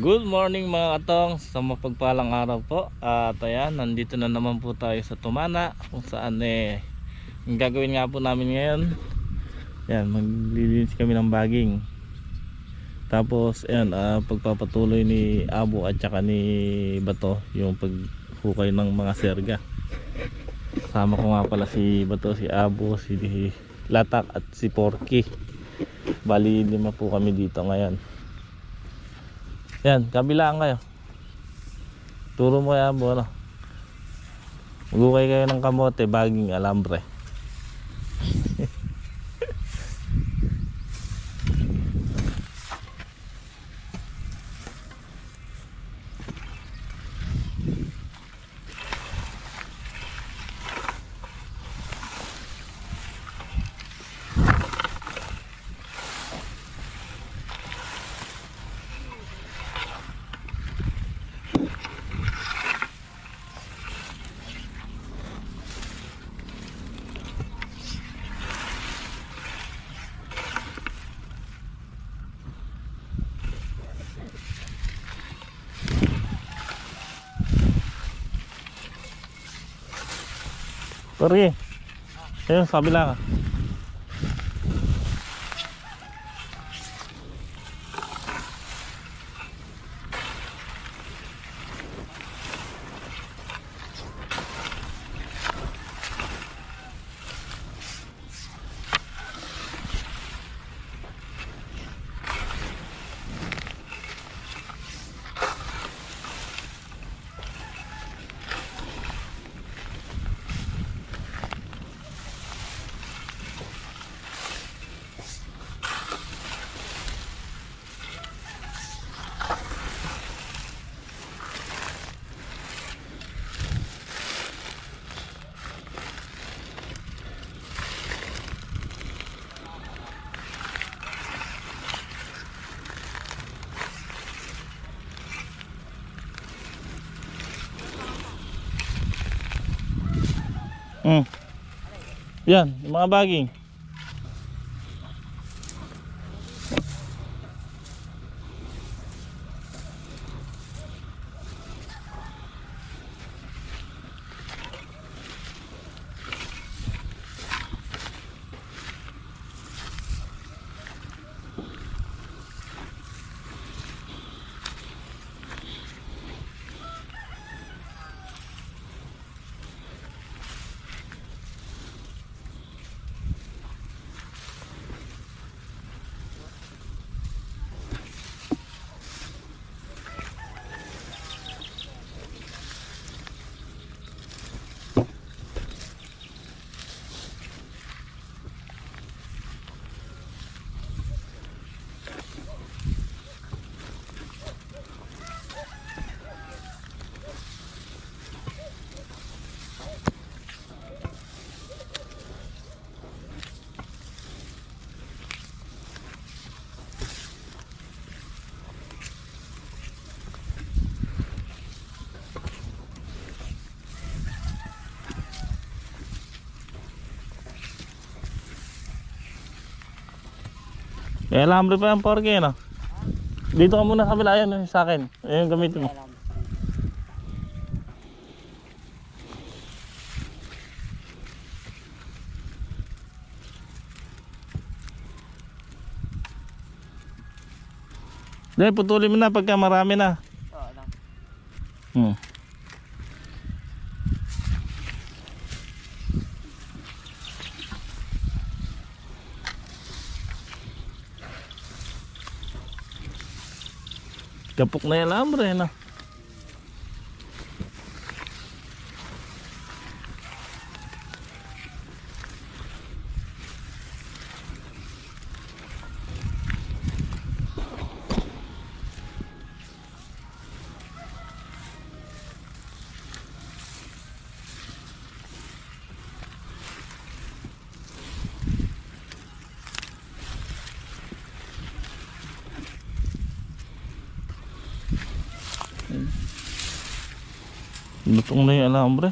Good morning mga katong sa mapagpalang araw po. At ayan, nandito na naman po tayo sa Tumana Kung saan eh Ang gagawin nga po namin ngayon. Ayan, maglilinis kami ng baging. Tapos ayan, ah, pagpapatuloy ni Abo at saka ni Bato Yung paghukay ng mga serga. Kasama ko nga pala si Bato, si Abo, si Latak at si Porky. Bali lima po kami dito ngayon yan, kabilaan kayo. Turo mo yan, ano. Magukay kayo ng kamote, baging alambre. Sorry. Ayun, sa kabila Hmm. Yan, mga baging. Eh, alambre pa yung porke, no? Dito ka muna sa kabila, yan, yung sa akin. Ayun, gamitin mo. Dahil putulin mo na pagka marami na. Oo lang. Hmm. Kapok na yung alambre, no? Lutong na yung alambre.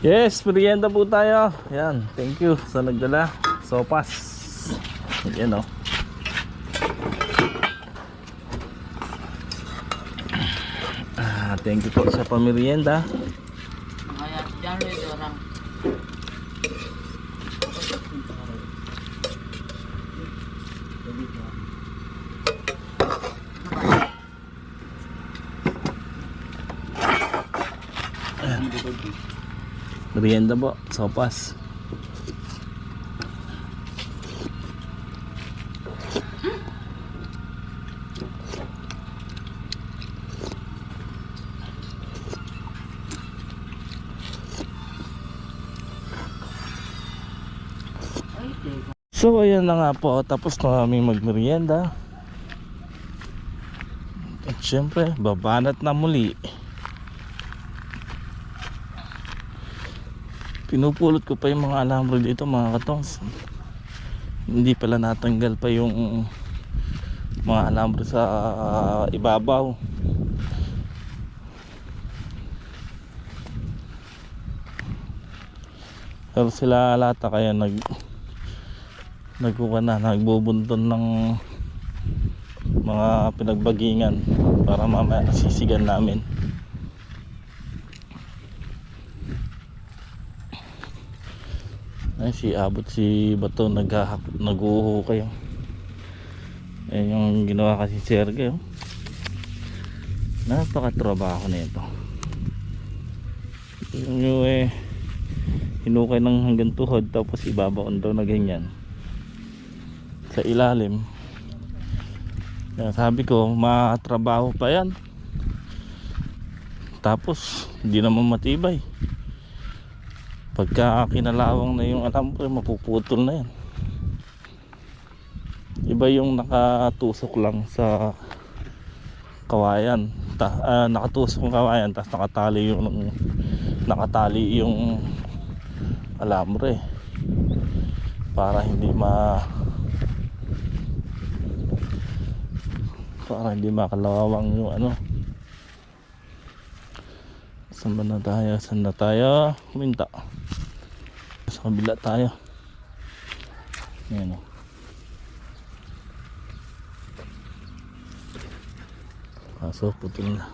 Yes, merienda po tayo. Yan, thank you sa nagdala. Sopas. Yan oh. Ah, thank you po sa pamerienda. Kaya dyan rin Merienda po, sopas. So ayan na nga po, tapos na kami magmerienda. At syempre, babanat na muli. Pinupulot ko pa yung mga alambre dito mga katongs. Hindi pala natanggal pa yung mga alambre sa ibabaw. Pero sila lata kaya nag nagkuha na nagbubunton ng mga pinagbagingan para mamaya sisigan namin ay si abot si bato naghahak naguho kayo. Eh yung ginawa kasi si Sergey oh. napakatrabaho na ito. Yung eh hinukay ng hanggang tuhod tapos ibabaon daw na ganyan. Sa ilalim. Kaya sabi ko matrabaho pa yan. Tapos hindi naman matibay pagka kinalawang na yung alam ko mapuputol na yan. Iba yung nakatusok lang sa kawayan. Ta, ah, nakatusok yung kawayan tapos nakatali yung nakatali yung alambre. Para hindi ma para hindi makalawang yung ano. Saan ba na tayo? Saan na tayo? Minta sa kabila tayo. Yan o kaso putol na.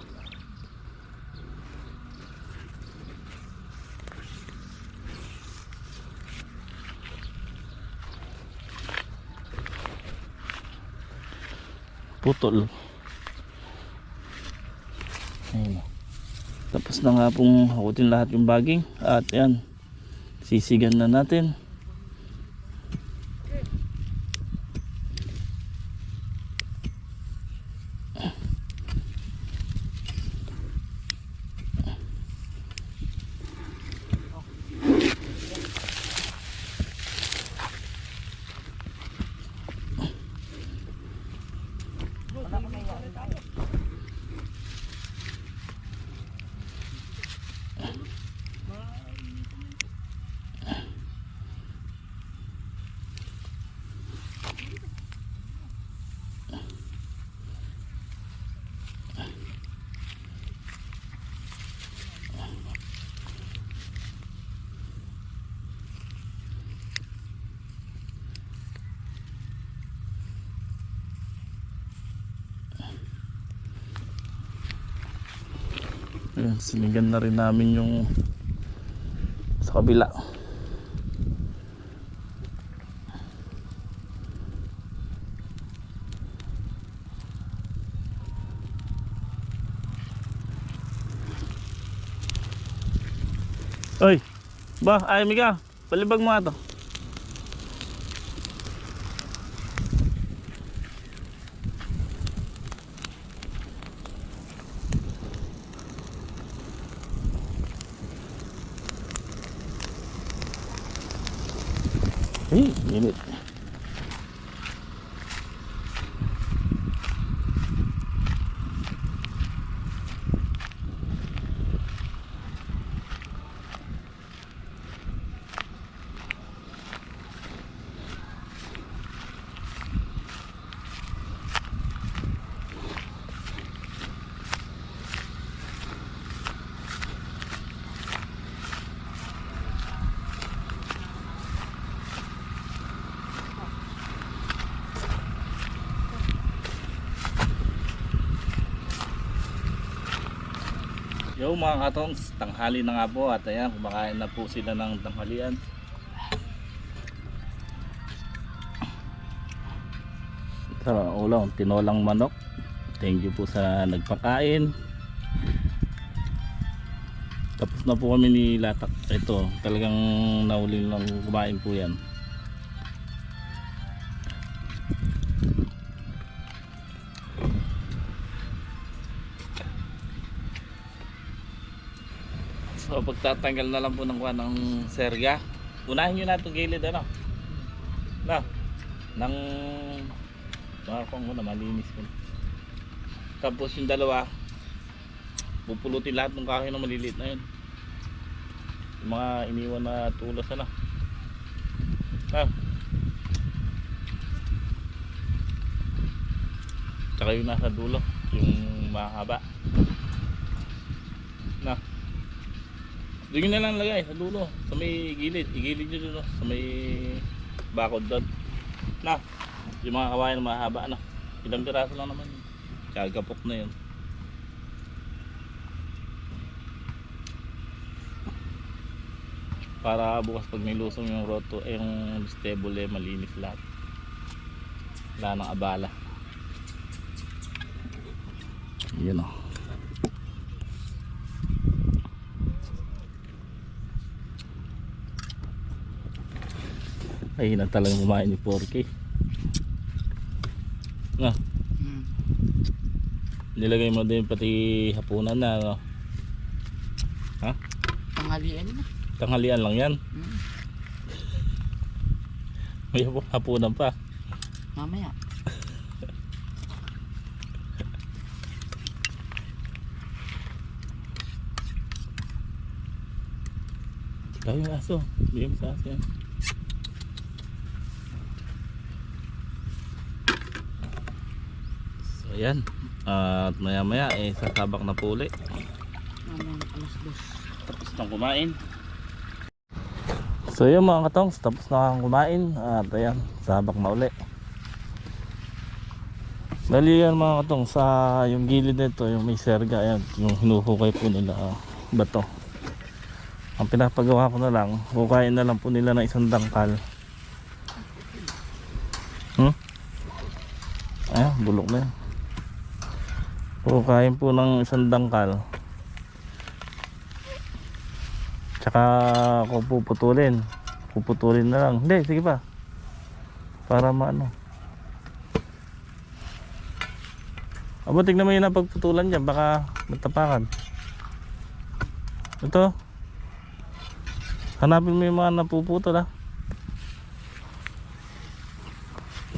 Putol. Ayun o tapos na nga pong hakutin lahat yung baging. At yan sisigan na natin Ayan, sinigan na rin namin yung sa kabila. Oy, ba, ay Mika, palibag mo nga Wait. Mga katongs, tanghali na nga po at ayan, kumakain na po sila ng tanghalian. Sa ulang, tinolang manok. Thank you po sa nagpakain. Tapos na po kami ni Latak. Ito, talagang nauli lang kumain po yan. Pagtatanggal na lang po ng kuha ng serga. Unahin nyo na itong gilid ano. Na. Nang mga kung muna malinis ko. Tapos yung dalawa pupulutin lahat ng kahoy na maliliit na yun. Yung mga iniwan na tulos ano. Na. Tsaka yung nasa dulo, yung mahaba. Na. Doon na lang lagay sa dulo, sa may gilid, igilid nyo doon, sa may bakod doon. Na, yung mga kawayan na mahaba, ano, ilang piraso lang naman. Kagapok na yun. Para bukas pag nilusong yung roto, eh, yung stable eh, malinis lahat. Wala nang abala. Yun o. Ay, na talagang kumain ni 4K. Na, Hmm. nilagay mo din pati hapunan na, no? Ha? Tanghalian na. Tanghalian lang yan. Hmm. May hapu- hapunan pa. Mamaya. Tayo yung aso. Bigyan mo sa aso yan. Ayan. At maya maya, eh, sasabak na po uli. Mamaya alas dos. Tapos nang kumain. So yun mga katongs, tapos na kang kumain. At ayan, sabak na uli. Bali yan mga katong sa yung gilid nito, yung may serga, ayan, yung hinuhukay po nila ah, bato. Ang pinapagawa ko na lang, hukayin na lang po nila ng isang dangkal. Hmm? Ayan, bulok na yan. Hukayin po ng isang dangkal. Tsaka ako puputulin. Puputulin na lang. Hindi, sige pa. Para maano. Aba, tignan mo yun ang pagputulan dyan. Baka matapakan. Ito. Hanapin mo yung mga napuputol ha.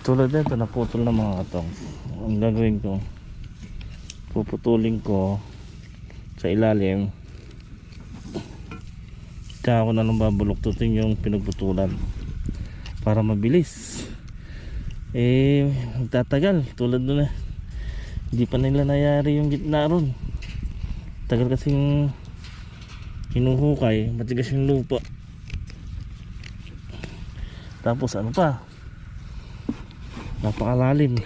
Tulad nito, naputol na mga katong. Ang gagawin ko, puputulin ko sa ilalim. Tsaka ako na lang babuloktutin yung pinagputulan para mabilis. Eh, magtatagal. Tulad doon eh. Hindi pa nila nayari yung gitna ron. Tagal kasing hinuhukay. Matigas yung lupa. Tapos ano pa? Napakalalim.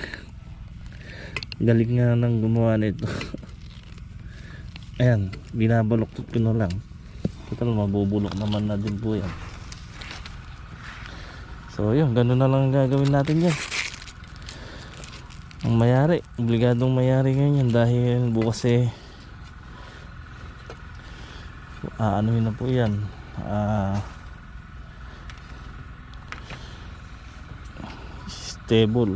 Galing nga nang gumawa nito. Ayan, binabaloktot ko na lang. Total mabubulok naman na din po yan. So yun, ganun na lang ang gagawin natin yan. Ang mayari, obligadong mayari ngayon yan dahil bukas eh ah, ano yun na po yan ah stable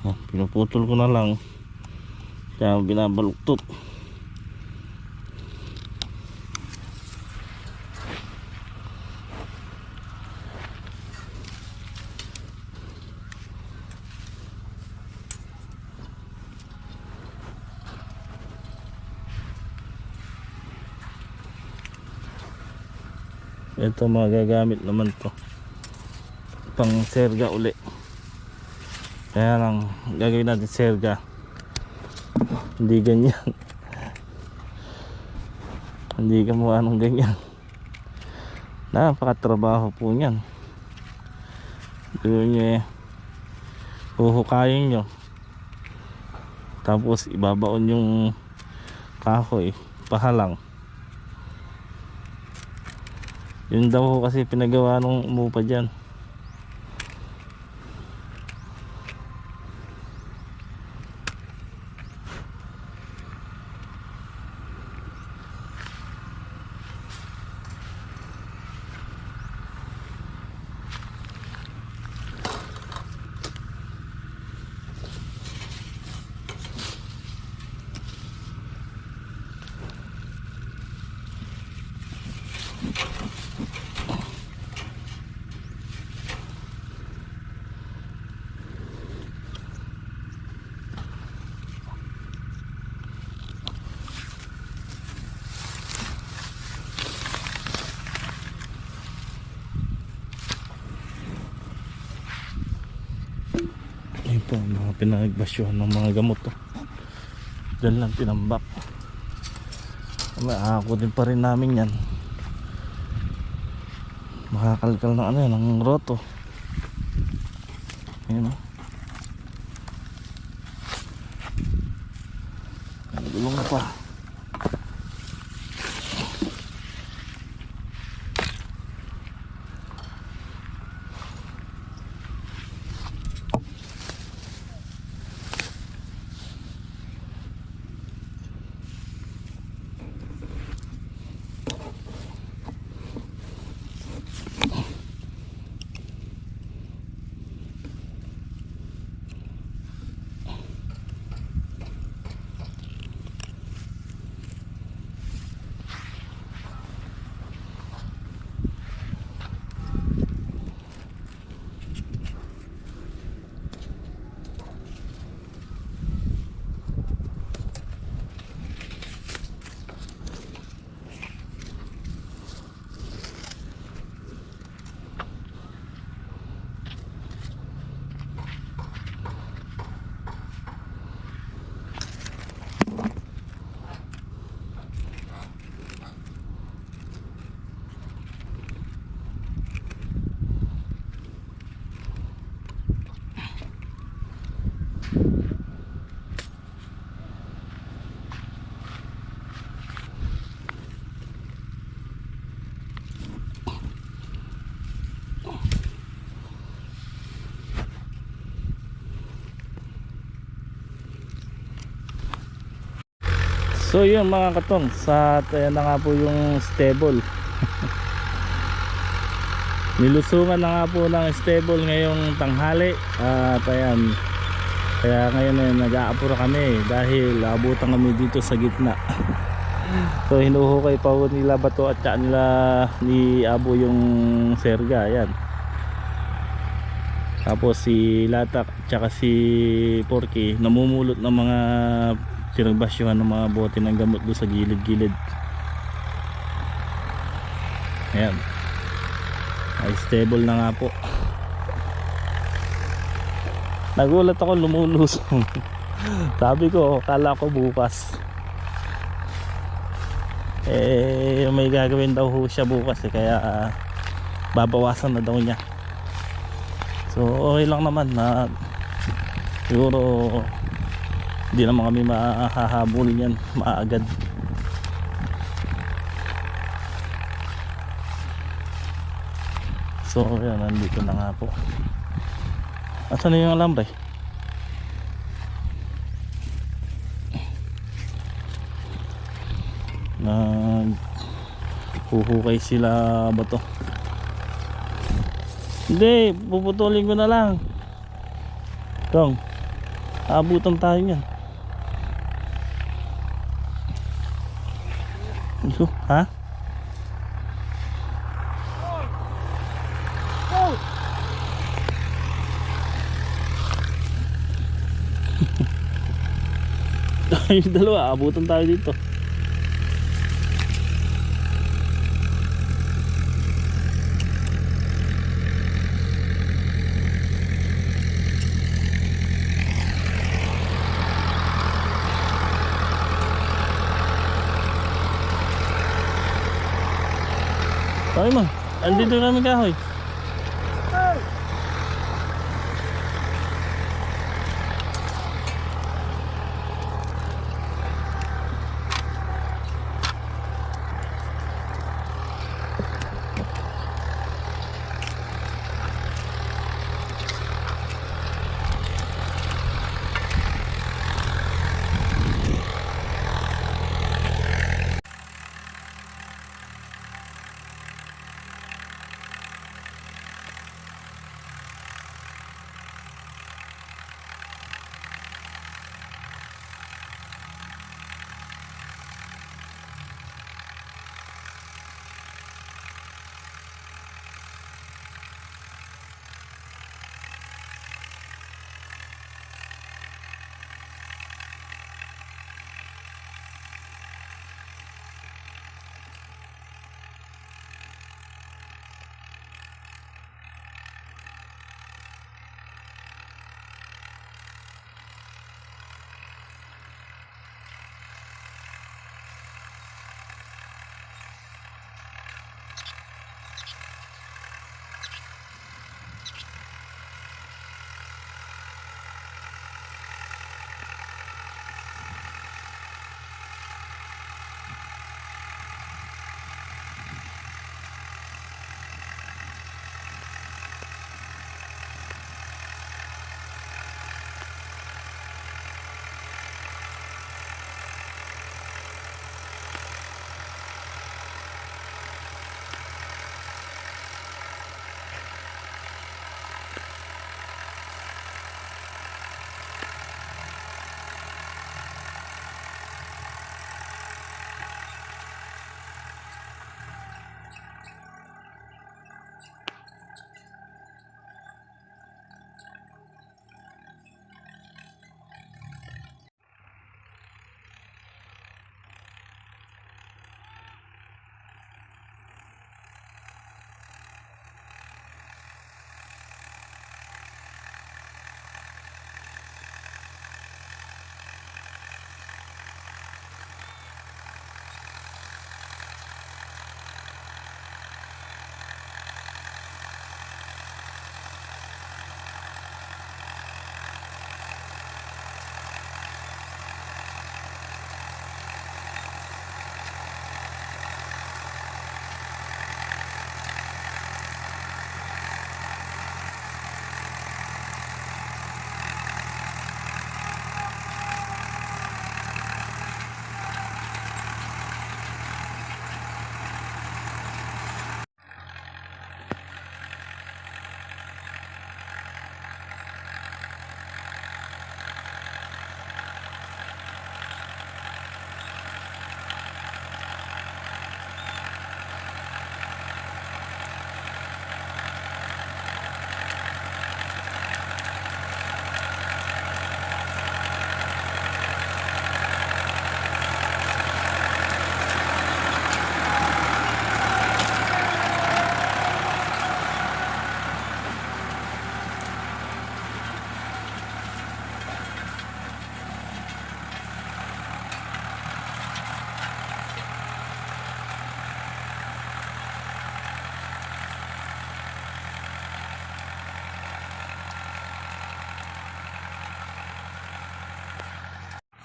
Ah, pinuputol ko na lang. Kaya binabaluktot. Ito magagamit naman to. Pang serga uli Kaya lang, gagawin natin serga. Hindi ganyan. Hindi mukha ng ganyan. Napakatrabaho po. Doon nyo eh. Huhukayin nyo. Tapos ibabaon yung kahoy. Pahalang. Yun daw kasi pinagawa nung umupa dyan. Ayun po, mga pinagbasyuhan ng mga gamot to. Diyan lang tinambak. Din pa rin namin yan. Makakalkal ng ano yan, ng roto. Ayun o. Gulong pa. So yun mga katong sa ayan na nga po yung stable. Nilusungan na nga po ng stable ngayong tanghali. At ayan Kaya ngayon eh, nag-aapura kami Dahil abutan kami dito sa gitna. So hinuhukay pa po nila bato at saka nila ni Abo yung serga Ayan. Tapos si Latak at saka si Porky Namumulot ng mga pinagbasyuhan ng mga bote ng gamot doon sa gilid-gilid. Ayan. Ay stable na nga po. Nagulat ako lumulusong sabi ko kala ko bukas. Eh may gagawin daw ho siya bukas eh kaya ah, babawasan na daw niya. So okay lang naman na siguro hindi naman kami mahahabol yan maagad. So yan nandito na nga po. Asan na yung alambre nag huhukay sila ba to? Hindi puputulin ko na lang. Tong abutan tayo yan Ito, ha? yung dalawa, abutan tayo dito. Kahoy mo. Andito kami kahoy.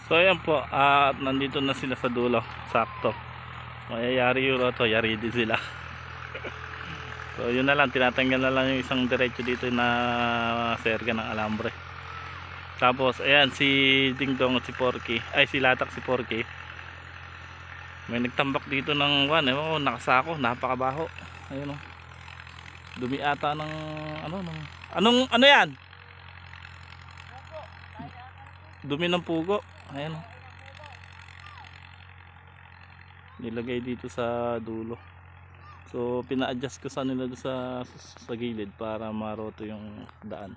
So ayan po, at nandito na sila sa dulo, sakto. Mayayari yun to, yari din sila. so yun na lang, tinatanggal na lang yung isang diretso dito na serga ng alambre. Tapos ayan, si Dingdong at si Porky, ay si Latak si Porky. May nagtambak dito ng one, ewan ko, nakasako, napakabaho. Ayun o. Dumi ata ng, ano, ng, anong, ano yan? Dumi ng pugo. Ayan o. Nilagay dito sa dulo. So, pina-adjust ko sa nila sa, sa gilid para maroto yung daan.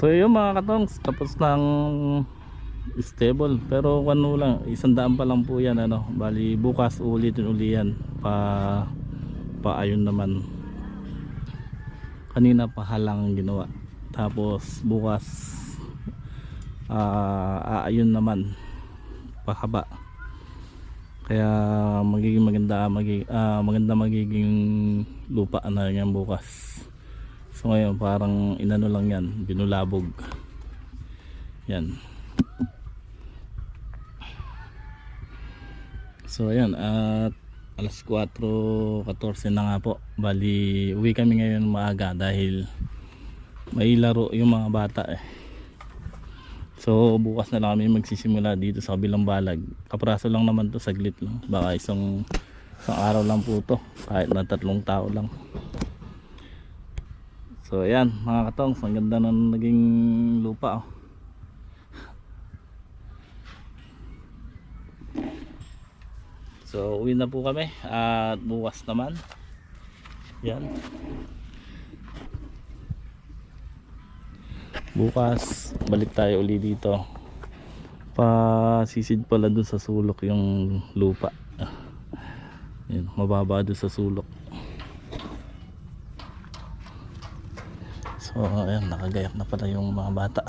So yun mga katongs, tapos ng stable. Pero ano lang, isang daan pa lang po yan. Ano. Bali bukas ulitin uli yan. Pa, pa ayun naman. Kanina pa halang ginawa. Tapos bukas ah aayun naman. Pahaba. Kaya magiging maganda magiging, maganda magiging lupa na yan bukas. So ngayon parang inano lang yan, binulabog. Yan. So ayan at alas 4.14 na nga po. Bali uwi kami ngayon maaga dahil may laro yung mga bata eh. So bukas na lang kami magsisimula dito sa kabilang balag. Kapraso lang naman to saglit lang. Baka isang isang araw lang po to kahit na tatlong tao lang. So ayan mga katong, ang ganda ng naging lupa oh. So uwi na po kami at bukas naman. Yan. Bukas balik tayo uli dito. Pasisid pala dun sa sulok yung lupa. Yan, mababa dun sa sulok. So ayan, nakagayak na pala yung mga bata.